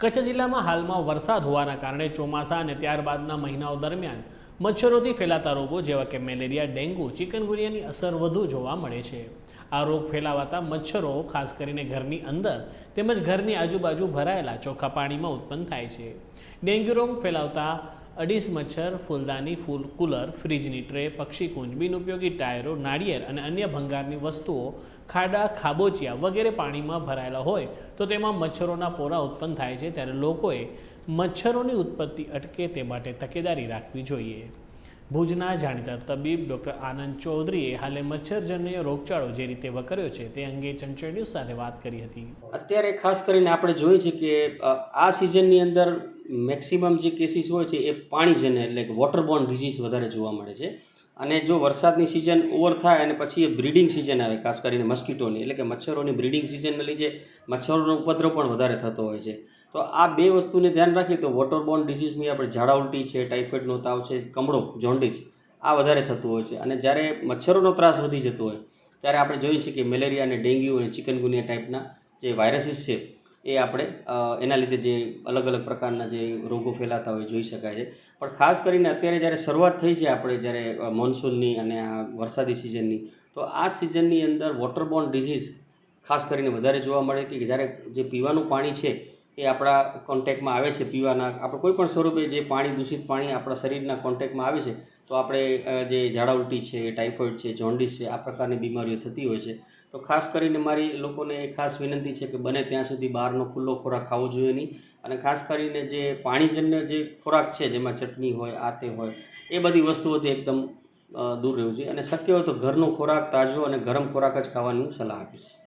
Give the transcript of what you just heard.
કચ્છ જિલ્લામાં હાલમાં વરસાદ હોવાના કારણે ચોમાસા અને ત્યારબાદના મહિનાઓ દરમિયાન મચ્છરોથી ફેલાતા રોગો જેવા કે મેલેરિયા, ડેન્ગુ, ચિકનગુનિયાની અસર વધુ જોવા મળે છે. આ રોગ ફેલાવાતા મચ્છરો, ખાસ કરીને ઘરની અંદર તેમજ ઘરની આજુબાજુ ભરાયેલા ચોખ્ખા પાણીમાં ઉત્પન્ન થાય છે. ડેન્ગ્યુ રોગ ફેલાવતા અડીસ, મચ્છર, ફૂલદાની, ફૂલ, કુલર, ફ્રીજની ટ્રે પક્ષીકુંજ બિનઉપયોગી ટાયરો, નાળિયેર અને અન્ય ભંગારની વસ્તુઓ, ખાડા, ખાબોચિયા વગેરે પાણીમાં ભરાયેલા હોય તો તેમાં મચ્છરોના પોરા ઉત્પન્ન થાય છે. ત્યારે લોકોએ મચ્છરોની ઉત્પત્તિ અટકે તે માટે તકેદારી રાખવી જોઈએ. ભુજના જાણીતા તબીબ ડૉક્ટર આનંદ ચૌધરીએ હાલે મચ્છરજન્ય રોગચાળો જે રીતે વકર્યો છે તે અંગે ચંચળ ન્યૂઝ સાથે વાત કરી હતી. અત્યારે ખાસ કરીને આપણે જોઈએ છીએ કે આ સિઝનની અંદર મેક્સિમમ જે કેસીસ હોય છે એ પાણીજન્ય એટલે કે વોટરબોર્ન ડિઝીઝ વધારે જોવા મળે છે. અને જો વરસાદની સિઝન ઓવર થાય અને પછી એ બ્રીડિંગ સિઝન આવે, ખાસ કરીને મસ્કીટોની એટલે કે મચ્છરોની બ્રીડિંગ સિઝનને લીધે મચ્છરોનો ઉપદ્રવ પણ વધારે થતો હોય છે. તો આ બે વસ્તુને ધ્યાન રાખીએ તો વોટરબોર્ન ડિઝીઝની આપણે ઝાડા ઉલટી છે ટાઇફોઇડનો તાવ છે, કમળો જોન્ડિસ આ વધારે થતું હોય છે. અને જ્યારે મચ્છરોનો ત્રાસ વધી જતો હોય, ત્યારે આપણે જોઈએ છીએ કે મેલેરિયા અને ડેન્ગ્યુ અને ચિકનગુનિયા ટાઈપના જે વાયરસીસ છે એ આપણે એના લીધે જે અલગ અલગ પ્રકારના જે રોગો ફેલાતા હોય જોઈ શકાય છે. પણ ખાસ કરીને અત્યારે જ્યારે શરૂઆત થઈ છે આપણે જ્યારે મોન્સૂનની અને આ વરસાદી સિઝનની તો આ સિઝનની અંદર વોટરબોર્ન ડિઝીઝ ખાસ કરીને વધારે જોવા મળે કે જ્યારે જે પીવાનું પાણી છે એ આપણા કોન્ટેક્ટમાં આવે છે પીવાના. આપણે કોઈ પણ સ્વરૂપે જે પાણી, દૂષિત પાણી આપણા શરીરના કોન્ટેક્ટમાં આવે છે, તો આપણે જે ઝાડા ઉલટી છે ટાઇફોઇડ છે જોન્ડિસ છે, આ પ્રકારની બીમારીઓ થતી હોય છે. તો ખાસ કરીને મારી લોકોને ખાસ વિનંતી છે કે બને ત્યાં સુધી બહારનો ખુલ્લો ખોરાક ખાવો જોઈએ નહીં. અને ખાસ કરીને જે પાણીજન્ય જે ખોરાક છે, જેમાં ચટણી હોય, આ તે હોય, એ બધી વસ્તુઓથી એકદમ દૂર રહેવું જોઈએ. અને શક્ય હોય તો ઘરનો ખોરાક તાજો અને ગરમ ખોરાક જ ખાવાની સલાહ આપીશ.